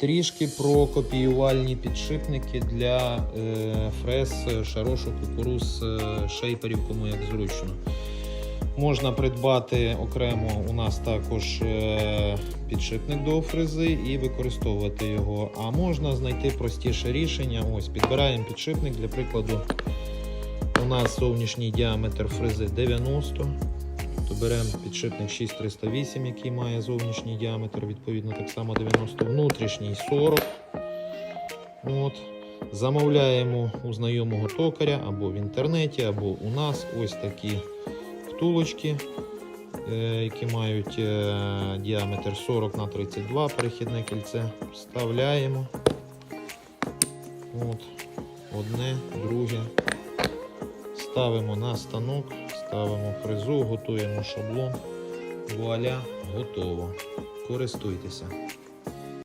Трішки про копіювальні підшипники для е, фрез, шарошу, кукуруз, е, шейперів, кому як зручно. Можна придбати окремо у нас також е, підшипник до фрези і використовувати його. А можна знайти простіше рішення. Ось підбираємо підшипник, для прикладу, у нас зовнішній діаметр фрези 90. То беремо підшипник 6308, який має зовнішній діаметр, відповідно так само 90, внутрішній 40. От. Замовляємо у знайомого токаря або в інтернеті, або у нас ось такі втулочки, е, які мають е, діаметр 40 на 32 перехідне кільце. Вставляємо. От. Одне, друге. Ставимо на станок, ставимо фрезу, готуємо шаблон. Вуаля, готово. Користуйтеся.